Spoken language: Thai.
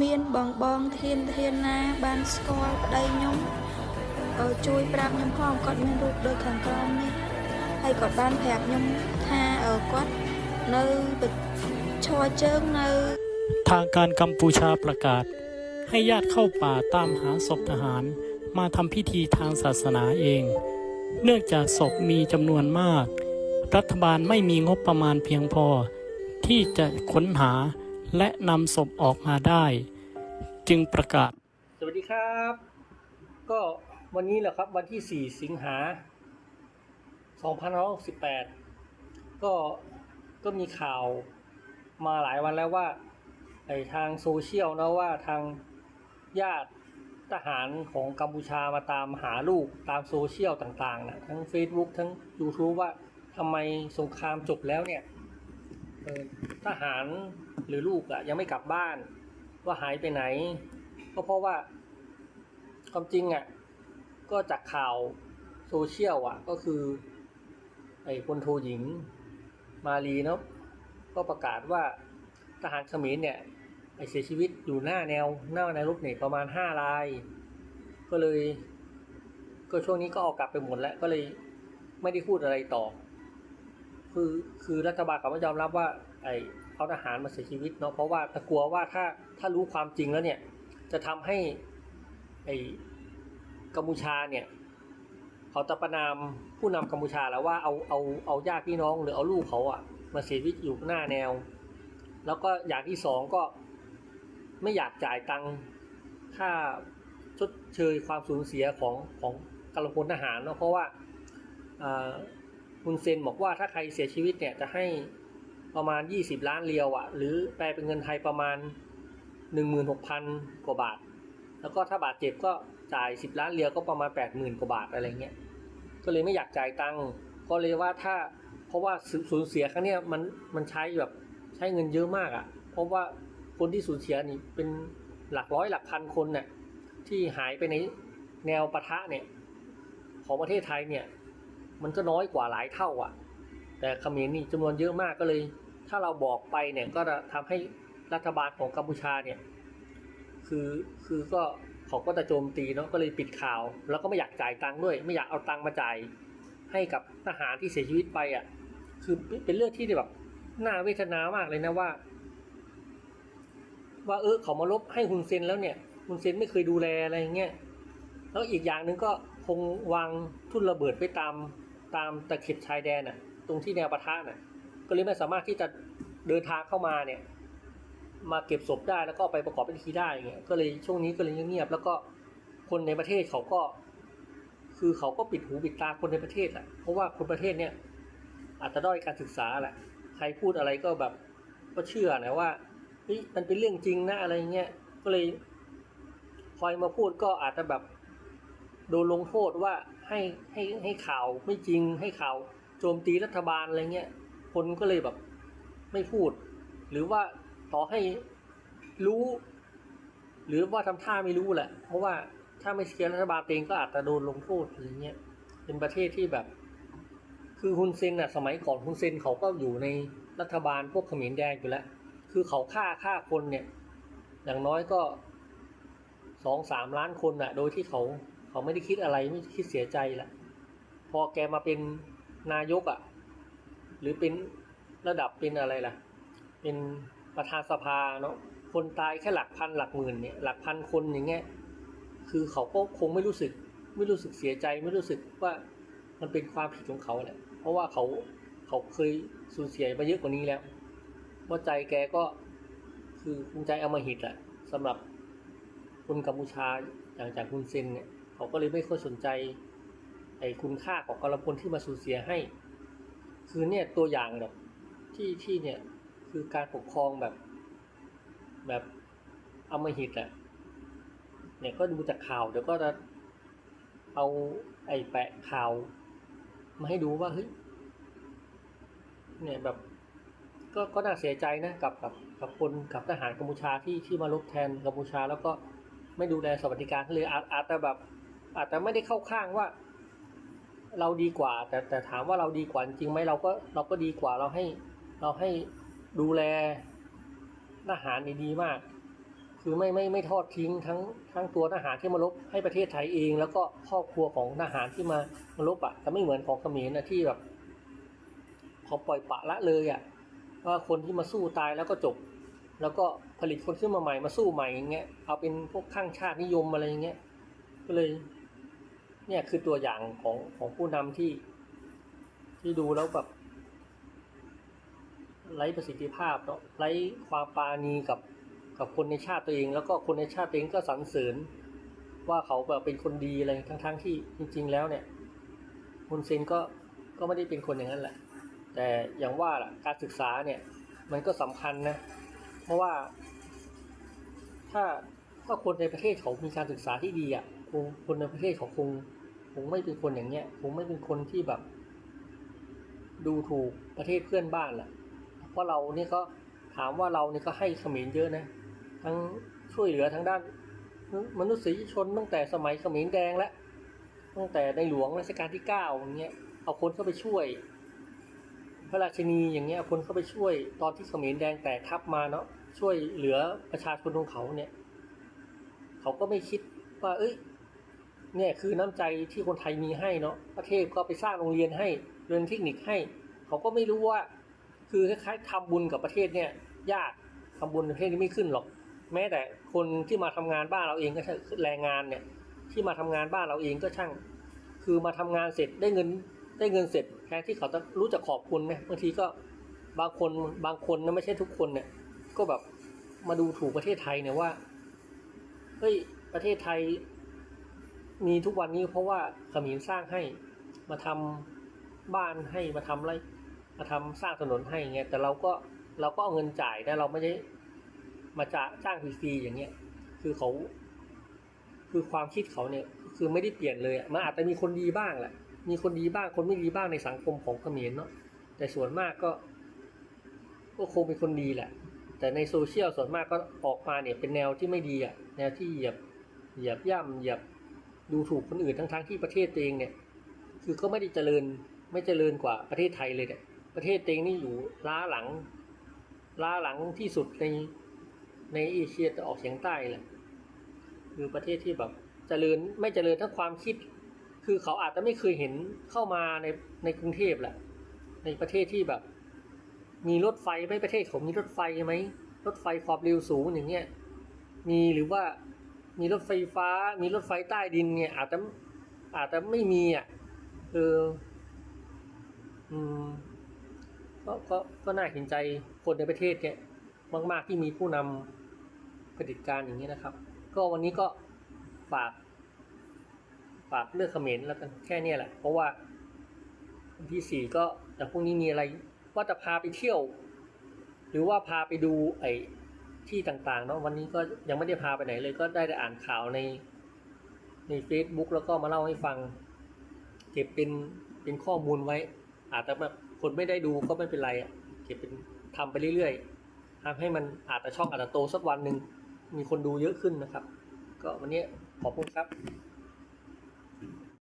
มียนบองบองเทียนเทียนนาบานสกอลได้ยมช่วยปราบยมคลอกอดเมรูโดยขังกลองนี่ให้กอดบานแผบยมท่าเออกอดนื้ดชอเจิงนื้ทางการกัมพูชาประกาศ ให้ญาติเข้าป่าตามหาศพทหารมาทำพิธีทางศาสนาเอง เนื่องจากศพมีจำนวนมาก รัฐบาลไม่มีงบประมาณเพียงพอ ที่จะค้นหา และนำศพออกมาได้ จึงประกาศ สวัสดีครับ ก็วันนี้แหละครับวันที่ 4 สิงหา2568 ก็ก็มีข่าวมาหลายวันแล้วว่าไอทางโซเชียลนะว่าทางญาติทหารของกัมพูชามาตามหาลูกตามโซเชียลต่างๆนะทั้ง Facebook ทั้ง YouTube ว่าทำไมสงครามจบแล้วเนี่ย ทหารหรือลูกอะยังไม่กลับบ้าน ว่าหายไปไหน ก็เพราะว่าความจริงอะก็จากข่าวโซเชียลอะก็คือไอ้พลโทหญิงมาลีเนาะก็ประกาศว่าทหารเขมรเนี่ยไอเสียชีวิตอยู่หน้าแนวหน้าแนวรบเนี่ยประมาณห้าราย ก็เลย ก็ช่วงนี้ก็เออกกลับไปหมดแล้วก็เลยไม่ได้พูดอะไรต่อ คือคือรัฐบาลก็ไม่ยอมรับว่า ไอเอาทหารมาเสียชีวิตเนาะเพราะว่าตะกลัวว่าถ้าถ้ารู้ความจริงแล้วเนี่ย จะทำให้ ไอกัมพูชาเนี่ยเขาจะประนามผู้นำกัมพูชาแล้วว่าเอาเอาเอาญาติพี่น้องหรือเอาลูกเขาอะมาเสียชีวิตอยู่หน้าแนว แล้วก็อย่างที่สองก็ไม่อยากจ่ายตังค่าชดเชยความสูญเสียของของกำลังพลทหารเนาะเพราะว่า คุณเซนบอกว่าถ้าใครเสียชีวิตเนี่ยจะให้ประมาณ 20 ล้านเรียวอะหรือแปลเป็นเงินไทยประมาณ 16,000 กว่าบาท แล้วก็ถ้าบาดเจ็บก็จ่าย 10 ล้านเรียวก็ประมาณ 80,000 กว่าบาทอะไรเงี้ยก็เลยไม่อยากจ่ายตังค์ก็เลยว่าถ้าเพราะว่าสูญเสียครั้งเนี้ยมันมันใช้แบบใช้เงินเยอะมากอะ่ะเพราะว่าคนที่สูญเสียนี่เป็นหลักร้อยหลักพันคนเนี่ยที่หายไปในแนวปะทะเนี่ยของประเทศไทยเนี่ย มันก็น้อยกว่าหลายเท่าอะ แต่เขมรนี่จำนวนเยอะมากก็เลย ถ้าเราบอกไปเนี่ยก็จะทำให้รัฐบาลของกัมพูชาเนี่ย คือคือก็เขาก็จะโจมตีเนาะก็เลยปิดข่าว แล้วก็ไม่อยากจ่ายตังค์ด้วย ไม่อยากเอาตังค์มาจ่ายให้กับทหารที่เสียชีวิตไปอะ คือเป็นเรื่องที่แบบน่าเวทนามากเลยนะว่า ว่าเออเขามาลบให้ฮุนเซนแล้วเนี่ยฮุนเซนไม่เคยดูแลอะไรเงี้ยแล้วอีกอย่างหนึ่งก็คงวางทุ่นระเบิดไปตาม ตามตะเข็บชายแดนน่ะ ตรงที่แนวปะทะน่ะ ก็เลยไม่สามารถที่จะเดินทางเข้ามาเนี่ย มาเก็บศพได้แล้วก็ไปประกอบพิธีได้เงี้ยก็เลยช่วงนี้ก็เลยเงียบแล้วก็คนในประเทศเขาก็ คือเขาก็ปิดหูปิดตาคนในประเทศแหละเพราะว่าคนประเทศเนี่ยอาจจะด้อยการศึกษาแหละใครพูดอะไรก็แบบก็เชื่อนะว่าเฮ้ยมันเป็นเรื่องจริงนะอะไรเงี้ยก็เลยคอยมาพูดก็อาจจะแบบโดนลงโทษว่า ให้ให้ให้ข่าวไม่จริงให้ข่าวโจมตีรัฐบาลอะไรเงี้ยคนก็เลยแบบไม่พูด หรือว่าต่อให้รู้ หรือว่าทำท่าไม่รู้แหละ เพราะว่าถ้าไม่เชียร์รัฐบาลเองก็อาจจะโดนลงโทษอะไรเงี้ยเป็นประเทศที่แบบ คือฮุนเซนน่ะสมัยก่อนฮุนเซนเขาก็อยู่ในรัฐบาลพวกเขมรแดงอยู่แล้ว คือเขาฆ่าฆ่าคนเนี่ย อย่างน้อยก็สองสามล้านคนน่ะ โดยที่เขา เขาไม่ได้คิดอะไรไม่คิดเสียใจแหละพอแกมาเป็นนายกอะ หรือเป็นระดับเป็นอะไรล่ะ เป็นประธานสภาเนาะคนตายแค่หลักพันหลักหมื่นเนี่ย หลักพันคนอย่างเงี้ยคือเขาก็คงไม่รู้สึก ไม่รู้สึกเสียใจ ไม่รู้สึกว่ามันเป็นความผิดของเขาแหละเพราะว่าเขาเขาเคยสูญเสียมาเยอะกว่านี้แล้วว่าใจแกก็คือคงใจอำมหิตแหละสำหรับคนกัมพูชาอย่างจากคุณเซนเนี่ย เขาก็เลยไม่ค่อยสนใจไอ้คุณค่าของกำลังพลที่มาสูญเสียให้ คือเนี่ยตัวอย่างแบบที่ที่เนี่ยคือการปกครองแบบ แบบอมหิตอะเนี่ยก็ดูจากข่าวเดี๋ยวก็จะเอาไอ้แปะข่าวมาให้ดูว่าเฮ้ยเนี่ยแบบก็ก็น่าเสียใจนะกับกับกับคนกับทหารกัมพูชาที่ที่มาลบแทนกัมพูชา แล้วก็ไม่ดูแลสวัสดิการเลยอาจอาจจะแบบ อาจจะไม่ได้เข้าข้างว่า เราดีกว่า แต่แต่ถามว่าเราดีกว่าจริงไหมเราก็เราก็ดีกว่าเราให้ เราให้ดูแลทหารนี่ดีมาก คือไม่ไม่ไม่ทอดทิ้งทั้งทั้งตัวทหารที่มาลบให้ประเทศไทยเอง แล้วก็ครอบครัวของทหารที่มามาลบอะจะไม่เหมือนของเขมรนะที่แบบเขาปล่อยปะละเลยอะว่าคนที่มาสู้ตายแล้วก็จบ แล้วก็ผลิตคนขึ้นมาใหม่มาสู้ใหม่อย่างเงี้ยเอาเป็นพวกข้างชาตินิยมอะไรอย่างเงี้ยก็เลย เนี่ยคือตัวอย่างของของผู้นำที่ที่ดูแล้วแบบไร้ประสิทธิภาพเนาะไร้ความปาณีกับกับคนในชาติตัวเอง แล้วก็คนในชาติตัวเองก็สรรเสริญว่าเขาแบบเป็นคนดีอะไรทั้งทั้งๆที่จริง ๆ แล้วเนี่ยฮุนเซนก็ก็ไม่ได้เป็นคนอย่างนั้นแหละ แต่อย่างว่าล่ะการศึกษาเนี่ยมันก็สำคัญนะ เพราะว่า ถ้าถ้าคนในประเทศเขามีการศึกษาที่ดีอะคนในประเทศเขาคง คงไม่เป็นคนอย่างเงี้ยคงไม่เป็นคนที่แบบ ดูถูกประเทศเพื่อนบ้านแหละเพราะเราเนี่ยก็ถามว่าเราเนี่ยก็ให้เขมรเยอะนะ ทั้งช่วยเหลือทางด้าน มนุษยชนตั้งแต่สมัยเขมรแดงแล้วตั้งแต่ในหลวงรัชกาลที่เก้าอย่างเงี้ยเอาคนเข้าไปช่วย พระราชินีอย่างเงี้ยเอาคนเข้าไปช่วยตอนที่เขมรแดงแตกทัพมาเนาะช่วยเหลือประชาชนของเขาเนี่ย เขาก็ไม่คิดว่า เอ้ย เนี่ยคือน้ำใจที่คนไทยมีให้เนาะประเทศก็ไปสร้างโรงเรียนให้เรียนเทคนิคให้ เขาก็ไม่รู้ว่า คือคล้ายๆทำบุญกับประเทศเนี่ยยากทำบุญประเทศนี้ไม่ขึ้นหรอก แม้แต่คนที่มาทำงานบ้านเราเองก็ใช่แรงงานเนี่ยที่มาทำงานบ้านเราเองก็ช่าง คือมาทำงานเสร็จได้เงินได้เงินเสร็จแทนที่เขาจะรู้จักขอบคุณไหมบางทีก็บางคนบางคนนะไม่ใช่ทุกคนเนี่ย ก็แบบมาดูถูกประเทศไทยเนี่ยว่าเฮ้ยประเทศไทย มีทุกวันนี้เพราะว่าขมรสร้างให้มาทำบ้านให้มาทำอะไรมาทำสร้างถนนให้เงี้ยแต่เราก็เราก็เอาเงินจ่ายแต่เราไม่ได้มาจ้าจ้างฟรีๆอย่างเงี้ย คือเขา คือความคิดเขาเนี่ย คือไม่ได้เปลี่ยนเลยมันอาจจะมีคนดีบ้างแหละ มีคนดีบ้างคนไม่ดีบ้างในสังคมของเขมรเนาะแต่ส่วนมากก็ ก็คงเป็นคนดีแหละ แต่ในโซเชียลส่วนมากก็ออกมาเนี่ยเป็นแนวที่ไม่ดีอะแนวที่เหยียบเหยียบย่ำเหยียบ ดูถูกคนอื่นทั้งๆที่ประเทศตัวเองเนี่ย คือก็ไม่ได้เจริญไม่เจริญกว่าประเทศไทยเลยเนี่ยประเทศตัวเองนี่อยู่ล้าหลัง ล้าหลังที่สุดในในเอเชียตะออกเฉียงใต้แหละคือประเทศที่แบบเจริญไม่เจริญทั้งความคิด คือเขาอาจจะไม่เคยเห็นเข้ามาในในกรุงเทพแหละ ในประเทศที่แบบ มีรถไฟไหมประเทศเขามีรถไฟไหมรถไฟความเร็วสูงอย่างเงี้ยมีหรือว่า มีรถไฟฟ้า มีรถไฟใต้ดินเนี่ย อาจจะอาจจะไม่มีอะเอออืมก็ก็ก็น่าเห็นใจคนในประเทศเนี่ยมาก ๆ ที่มีผู้นำเผด็จการอย่างนี้นะครับ ก็วันนี้ก็ฝาก ฝากเลือกเขมรแล้วกันแค่เนี้ยแหละ เพราะว่าวันที่สี่ก็แต่พรุ่งนี้มีอะไร ว่าจะพาไปเที่ยว หรือว่าพาไปดูไอ ที่ต่างๆเนาะวันนี้ก็ยังไม่ได้พาไปไหนเลย ก็ได้แต่อ่านข่าวในใน Facebook แล้วก็มาเล่าให้ฟัง เก็บเป็นเป็นข้อมูลไว้ อาจจะแบบคนไม่ได้ดูก็ไม่เป็นไรอะเก็บเป็นทำไปเรื่อยๆทำให้มันอาจจะช่องอาจจะโตสักวันหนึ่งมีคนดูเยอะขึ้นนะครับ ก็วันนี้ขอบคุณครับ